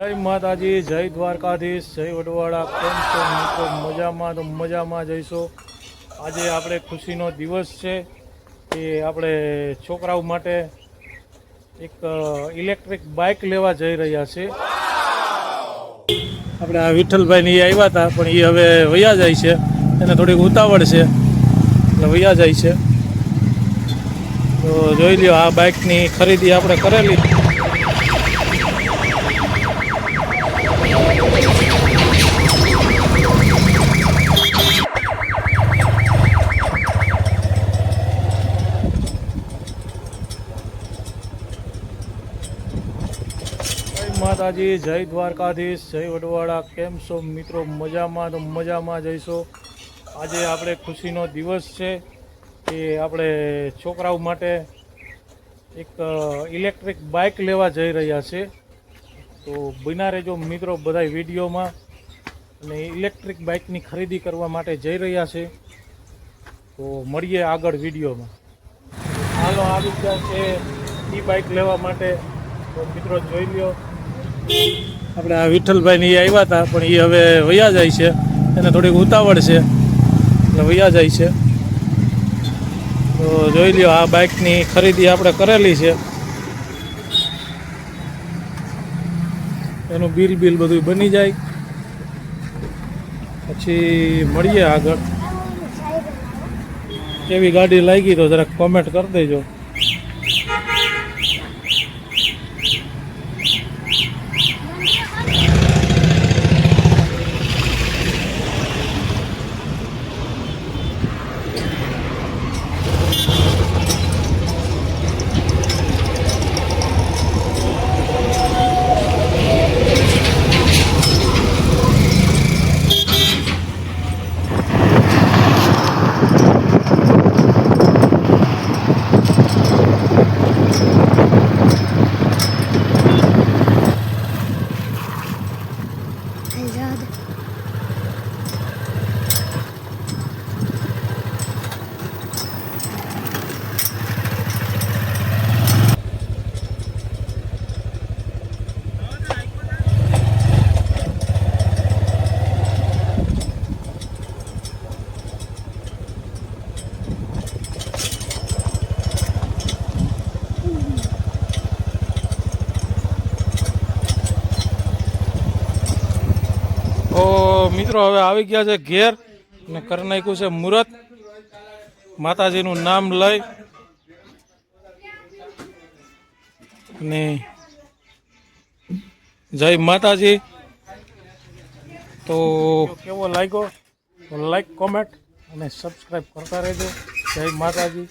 જય માતાજી, જય દ્વારકાધીશ, જય વડવાડા કેમ છો મિત્રો? મજામાં? તો મજામાં જઈશું. આજે આપણે ખુશીનો દિવસ છે કે આપણે છોકરાઓ માટે એક ઇલેક્ટ્રિક બાઇક લેવા જઈ રહ્યા છે. આપણે આ વિઠ્ઠલભાઈ ની આવ્યા હતા પણ એ હવે વયા જાય છે. એને થોડીક ઉતાવળ છે. એટલે વયા જાય છે. તો જોઈ લ્યો, આ બાઇકની ખરીદી આપણે કરેલી. માતાજી, જય દ્વારકાધીશ, જય વડવાડા, કેમ છો મિત્રો? મજામાં તો મજામાં જઈશો આજે આપણે ખુશીનો દિવસ છે કે આપણે છોકરાઓ માટે એક ઇલેક્ટ્રિક બાઇક લેવા જઈ રહ્યા છે. તો બિના રહેજો મિત્રો બધા વિડીયોમાં. અને ઇલેક્ટ્રિક બાઇકની ખરીદી કરવા માટે જઈ રહ્યા છે. તો મળીએ આગળ વિડીયોમાં. હાલો આવી ગયા છે ઈ બાઇક લેવા માટે. તો મિત્રો જોઈ લ્યો. આપણે આ વિઠ્ઠલભાઈની એ આવ્યા હતા, પણ એ હવે વયા જાય છે. એને થોડીક ઉતાવળ છે. એટલે વયા જાય છે. તો જોઈ લ્યો, આ બાઇકની ખરીદી આપણે કરેલી છે. એનું બિલ બિલ બધું બની જાય. પછી મળીએ આગળ. કેવી ગાડી લાગી તો જરાક કોમેન્ટ કરી દેજો. Rapaziada. મિત્રો હવે આવી ગયા છે ઘેર અને કરી નાખ્યું છે મુહૂર્ત માતાજીનું નામ લઈ અને જય માતાજી. તો કેવો લાગ્યો? લાઈક કોમેન્ટ અને સબસ્ક્રાઈબ કરતા રહેજો. જય માતાજી.